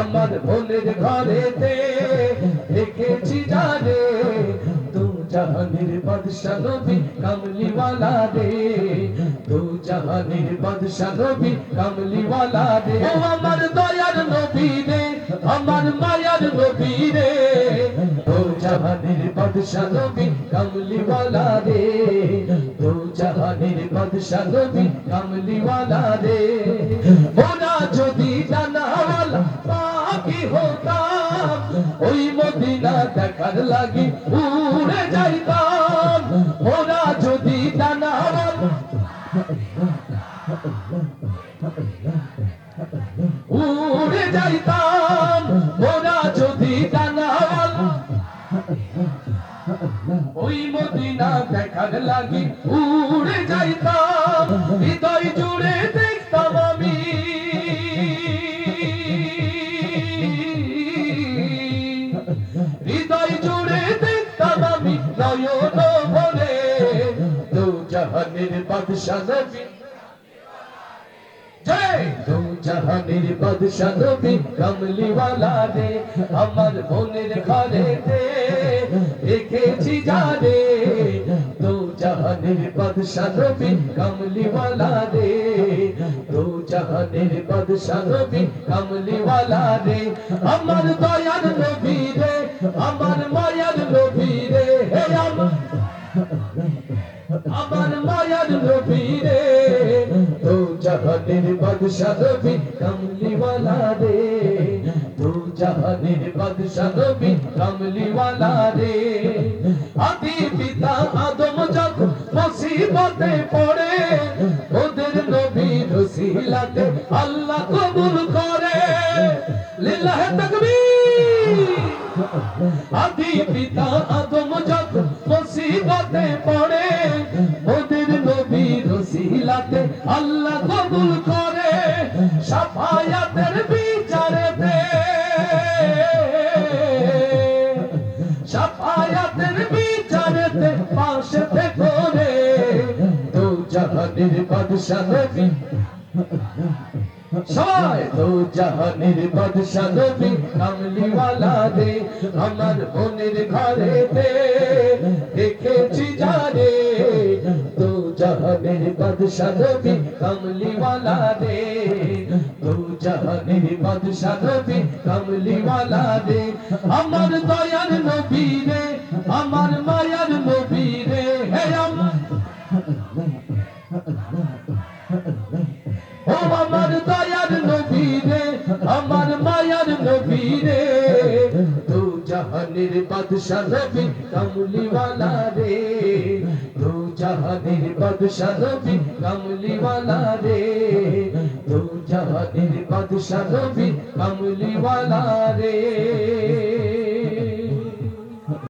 আমার মনের ঘরেতে রেখেছি জানে তু জাহানের বাদশা নবী, কামলিওয়ালা রে। তু জাহানের বাদশা নবী, কামলিওয়ালা রে। আমার দয়ার নবী রে, আমার মায়ার নবী রে। তু জাহানের বাদশা নবী, কামলিওয়ালা রে। বাদশা নবী কামলিওয়ালা রে। মোরা যদি জানাওয়ালা পাখি হতাম, ওই মদিনা দেখার লাগি উড়ে যাইতাম। মোরা যদি জানাওয়ালা উড়ে যাইতাম ওই মদিনা দেখার লাগি উড়ে যাইতাম, হৃদয় জুড়ে দেখতাম আমি। হৃদয় জুড়ে দেখতাম আমি নয়ন ভরে দু জাহানের বাদশা নবী দু জাহানের বাদশা নবী কমলিওয়ালা রে, আমার মনের ঘরে রে রেখেছি জানে দু জাহানের বাদশা নবী কমলিওয়ালা রে দু জাহানের বাদশা নবী কমলিওয়ালা রে, আমার দয়ার নবী রে, আমার মায়ার নবী রে, হে আমার আমার মায়ার নবী রে। তো জাহানের বাদশা নবী কমলিওয়ালা রে। তো জাহানের বাদশা নবী কমলিওয়ালা রে। আদি পিতা আদম যখন মুসিবতে পড়ে, ওদের নবী রসিলাতে আল্লাহ কবুল করে। লিল্লাহ তাকবীর। আদি পিতা আদম যখন মুসিবতে পড়ে, ওদের নবী রসিলাতে আল্লাহ কবুল করে। সাফায়াতের বিচারেতে। সাফায়াতের বিচারেতে পাশেতে করে দু জাহানের বাদশা নবী। সবাই তো জাহানের বাদশা নবী, কামলিওয়ালা রে, আমার মনের ঘরে দে দেখেছি জানে তো জাহানের বাদশা নবী, কামলিওয়ালা রে। জাহানের বাদশা নবী কামলিওয়ালা রে। আমার দয়ার নবী রে, আমার মায়ার নবী রে। হে আমার ও আমার দয়ার নবী রে, আমার মায়ার নবী রে। তু জাহানের বাদশা নবী কমলিওয়ালা রে। তু জাহানের বাদশা নবী কমলিওয়ালা রে। তু জাহানের বাদশাহ নবী কমলিওয়ালা রে।